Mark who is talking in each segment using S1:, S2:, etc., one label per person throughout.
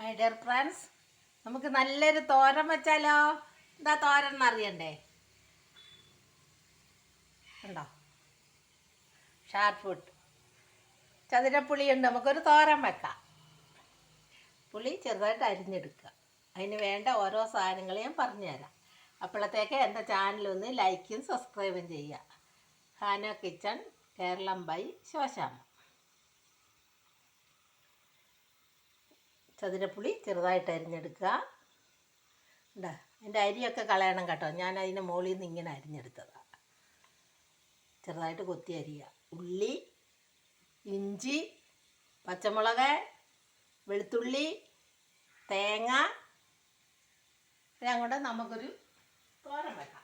S1: My dear friends നമുക്ക് നല്ലൊരു തോരൻ വെച്ചാലോ? എന്താ തോരൻ എന്നറിയണ്ടേ ഉണ്ടോ? ഷാർപ്പ് ഫുഡ് ചതുരപ്പുളിയുണ്ട്. നമുക്കൊരു തോരൻ വെക്കാം. പുളി ചെറുതായിട്ട് അരിഞ്ഞെടുക്കുക. അതിന് വേണ്ട ഓരോ സാധനങ്ങൾ ഞാൻ പറഞ്ഞുതരാം. അപ്പോഴത്തേക്ക് എന്റെ ചാനലൊന്ന് ലൈക്കും സബ്സ്ക്രൈബും ചെയ്യുക. ഹാനോ കിച്ചൺ കേരളം ബൈ ശോശാമ്മ. ചതുരപ്പുളി ചെറുതായിട്ട് അരിഞ്ഞെടുക്കുക. ഉണ്ടാ എന്റെ അരിയൊക്കെ കളയണം കേട്ടോ. ഞാൻ അതിന്റെ മുകളിൽ നിന്ന് ഇങ്ങനെ അരിഞ്ഞെടുത്തതാണ് ചെറുതായിട്ട് കൊത്തി അരിയുക. ഉള്ളി ഇഞ്ചി പച്ചമുളക് വെളുത്തുള്ളി തേങ്ങ. എല്ലാം കൊണ്ട് നമുക്കൊരു തോരൻ വെക്കാം.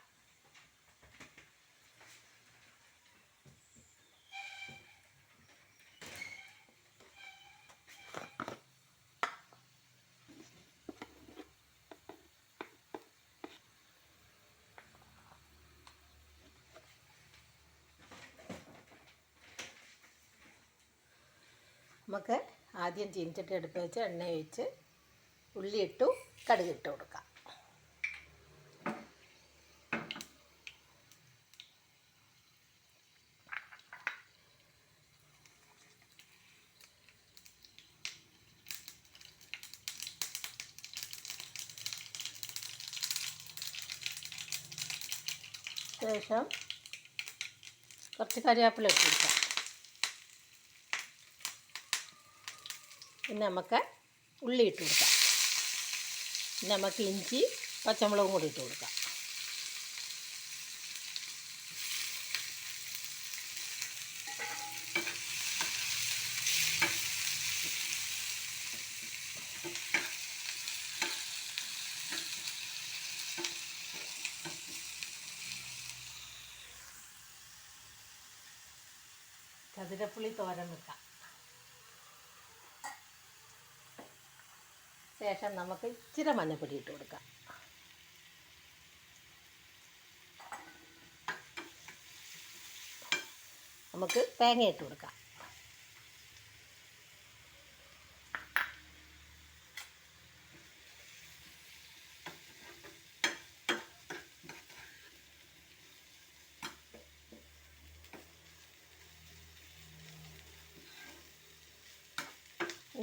S1: നമുക്ക് ആദ്യം ചീനിച്ചട്ടി അടുപ്പ് വെച്ച് എണ്ണ ഒഴിച്ച് ഉള്ളി ഇട്ടു കടുക് ഇട്ട് കൊടുക്കാം. ശേഷം കുറച്ച് കറിവേപ്പില ഇട്ട് പിന്നെ നമുക്ക് ഉള്ളി ഇട്ട് കൊടുക്കാം. ഇനി നമുക്ക് ഇഞ്ചി പച്ചമുളകും കൂടി ഇട്ട് കൊടുക്കാം. ചതുരപ്പുളി തോരൻ വെക്കാം. ശേഷം നമുക്ക് ഇച്ചിരി മഞ്ഞപ്പൊടി ഇട്ട് കൊടുക്കാം. നമുക്ക് തേങ്ങ ഇട്ട് കൊടുക്കാം.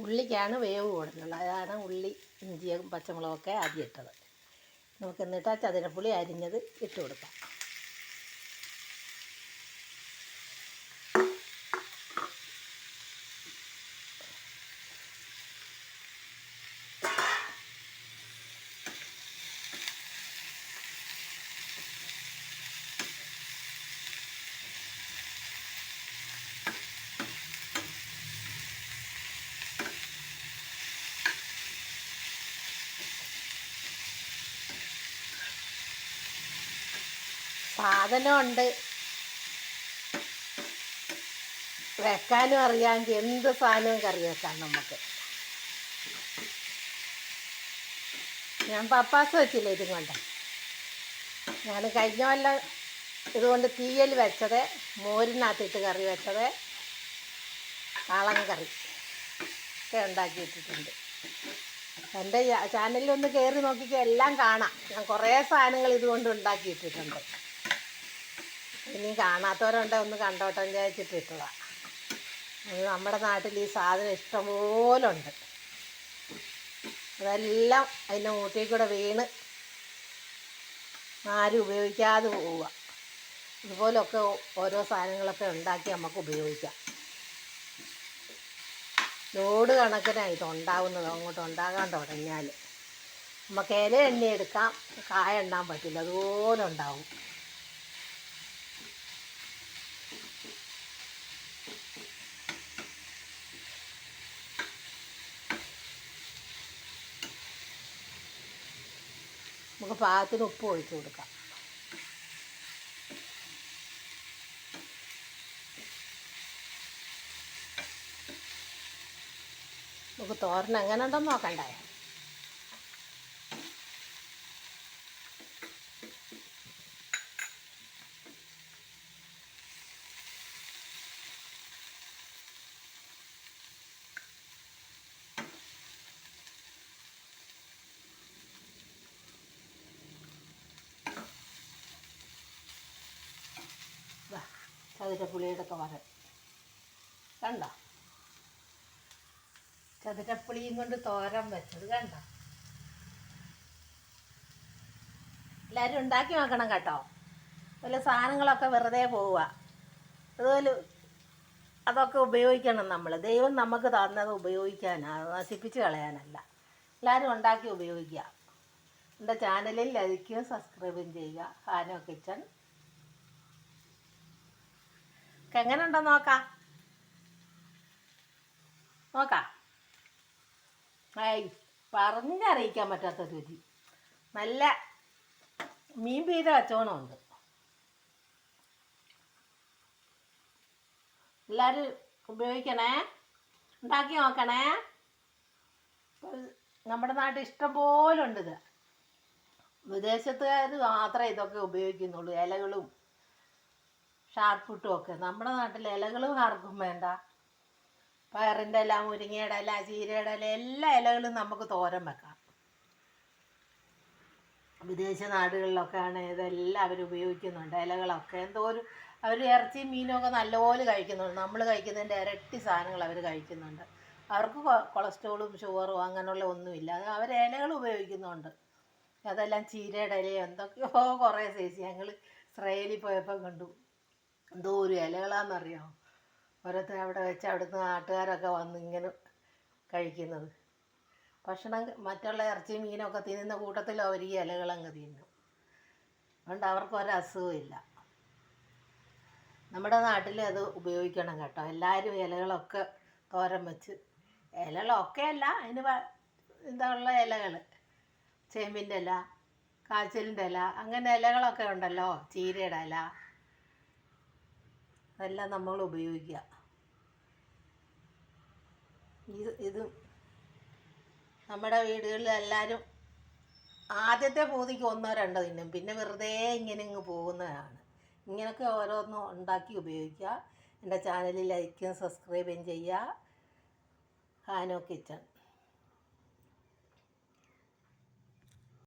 S1: ഉള്ളിക്കാണ് വേവ് കൂടുന്നുള്ളത് അതാണ് ഉള്ളി ഇഞ്ചിയും പച്ചമുളകൊക്കെ ആദ്യം ഇട്ടത്. നമുക്ക് എന്നിട്ട് ആ അരിഞ്ഞത് ഇട്ട് കൊടുക്കാം. സാധനമുണ്ട്. വെക്കാനും അറിയാമെങ്കിൽ എന്ത് സാധനവും കറി വെക്കാം നമുക്ക് ഞാൻ പപ്പാസ് വെച്ചില്ല ഇതും കൊണ്ട്? ഞാൻ കഴിഞ്ഞ കൊല്ലം ഇതുകൊണ്ട് തീയൽ വെച്ചത് മോരിനകത്തിട്ട് കറി വെച്ചത് കാളൻ കറി ഒക്കെ ഉണ്ടാക്കിയിട്ടിട്ടുണ്ട്. എന്റെ ചാനലിൽ ഒന്ന് കയറി നോക്കിക്കോ എല്ലാം കാണാം. ഞാൻ കുറേ സാധനങ്ങൾ ഇതുകൊണ്ട് ഉണ്ടാക്കിയിട്ടിട്ടുണ്ട്. ഇനി കാണാത്തവരുണ്ടെ ഒന്ന് കണ്ടോട്ടെ വിചാരിച്ചിട്ട് ഇട്ടതാണ് അത് നമ്മുടെ നാട്ടിൽ ഈ സാധനം ഇഷ്ടംപോലെ ഉണ്ട് അതെല്ലാം അതിന്റെ മൂട്ടിൽ കൂടെ വീണ് ആരും ഉപയോഗിക്കാതെ പോവുക. ഇതുപോലൊക്കെ ഓരോ സാധനങ്ങളൊക്കെ ഉണ്ടാക്കി നമുക്ക് ഉപയോഗിക്കാം. ലോഡ് കണക്കിനാണ് ഇത് ഉണ്ടാവുന്നത് അങ്ങോട്ട് ഉണ്ടാകാൻ തുടങ്ങിയാൽ. നമുക്ക് ഇല എണ്ണ എടുക്കാം കായ എണ്ണാൻ പറ്റില്ല അതുപോലെ ഉണ്ടാവും. നമുക്ക് പാകത്തിന് ഉപ്പ് ഒഴിച്ച് കൊടുക്കാം. നമുക്ക് തോരൻ എങ്ങനെ ഉണ്ടെന്ന് നോക്കണ്ടേ? ചതുരപ്പുളിയുടെ തോരൻ കണ്ട? ചതുരപ്പുളിയും കൊണ്ട് തോരൻ വെച്ചത് കണ്ട? എല്ലാവരും ഉണ്ടാക്കി നോക്കണം കേട്ടോ. അതുപോലെ സാധനങ്ങളൊക്കെ വെറുതെ പോവുക. അതുപോലെ അതൊക്കെ ഉപയോഗിക്കണം നമ്മൾ ദൈവം നമുക്ക് തന്നത് ഉപയോഗിക്കാനാണ് നശിപ്പിച്ച് കളയാനല്ല. എല്ലാവരും ഉണ്ടാക്കി ഉപയോഗിക്കുക. എന്റെ ചാനലിൽ ലൈക്കും സബ്സ്ക്രൈബും ചെയ്യുക. ഹാനോ കിച്ചൺ ഒക്കെ എങ്ങനെ ഉണ്ടോ നോക്കാം? നോക്കാം ആയി പറഞ്ഞറിയിക്കാൻ പറ്റാത്ത രുചി. നല്ല മീൻ പീത കച്ചവണമുണ്ട് എല്ലാവരും ഉപയോഗിക്കണേ? ഉണ്ടാക്കി നോക്കണേ? നമ്മുടെ നാട്ടിൽ ഇഷ്ടം പോലെ ഉണ്ട് ഇത്. വിദേശത്തുകാർ മാത്രമേ ഇതൊക്കെ ഉപയോഗിക്കുന്നുള്ളൂ. ഇലകളും ഷാർപ്പിട്ടും ഒക്കെ നമ്മുടെ നാട്ടിൽ ഇലകളും ആർക്കും വേണ്ട. പയറിന്റെ ഇല മുരിങ്ങയുടെ ഇല ചീരയുടെ ഇല എല്ലാ ഇലകളും നമുക്ക് തോരൻ വെക്കാം. വിദേശ നാടുകളിലൊക്കെയാണ് ഇതെല്ലാം അവർ ഉപയോഗിക്കുന്നുണ്ട്. ഇലകളൊക്കെ എന്തോ ഒരു അവർ ഇറച്ചി മീനൊക്കെ നല്ലപോലെ കഴിക്കുന്നുണ്ട്. നമ്മൾ കഴിക്കുന്നതിന്റെ ഇരട്ടി സാധനങ്ങൾ അവർ കഴിക്കുന്നുണ്ട്. അവർക്ക് കൊളസ്ട്രോളും ഷുഗറും അങ്ങനെയുള്ള ഒന്നുമില്ല. അത് അവർ ഇലകൾ ഉപയോഗിക്കുന്നുണ്ട്. അതെല്ലാം ചീരയുടെ ഇലയോ എന്തൊക്കെയോ കുറേ സൈസ് ഞങ്ങൾ ഇസ്രയേലിൽ പോയപ്പോൾ കണ്ടു. എന്തോ ഒരു അറിയോ ഓരോരുത്തർ അവിടെ വെച്ച് അവിടുന്ന് നാട്ടുകാരൊക്കെ വന്ന് ഇങ്ങനെ കഴിക്കുന്നത്. ഭക്ഷണം മറ്റുള്ള ഇറച്ചി മീനൊക്കെ തിന്നുന്ന കൂട്ടത്തിൽ അവർ ഈ ഇലകളങ്ങ് തിന്നും. അതുകൊണ്ട് അവർക്ക് ഒരസുഖമില്ല നമ്മുടെ നാട്ടിൽ അത് ഉപയോഗിക്കണം കേട്ടോ. എല്ലാവരും ഇലകളൊക്കെ തോരൻ വെച്ച്. ഇലകളൊക്കെ അല്ല അതിന് എന്താ ഉള്ള ഇലകൾ ചേമ്പിന്റെ ഇല കാച്ചിലിന്റെ ഇല അങ്ങനെ ഇലകളൊക്കെ ഉണ്ടല്ലോ ചീരയുടെ ഇല. അതെല്ലാം നമ്മൾ ഉപയോഗിക്കുക. ഇത് ഇത് നമ്മുടെ വീടുകളിൽ എല്ലാവരും ആദ്യത്തെ പൂതിക്ക് ഒന്നോ രണ്ടോ തിന്നും. പിന്നെ വെറുതെ ഇങ്ങനെ ഇങ്ങ് പോകുന്നതാണ്. ഇങ്ങനെയൊക്കെ ഓരോന്നും ഉണ്ടാക്കി ഉപയോഗിക്കുക. എന്റെ ചാനലിൽ ലൈക്കും സബ്സ്ക്രൈബും ചെയ്യുക. ഹാനോ കിച്ചൺ.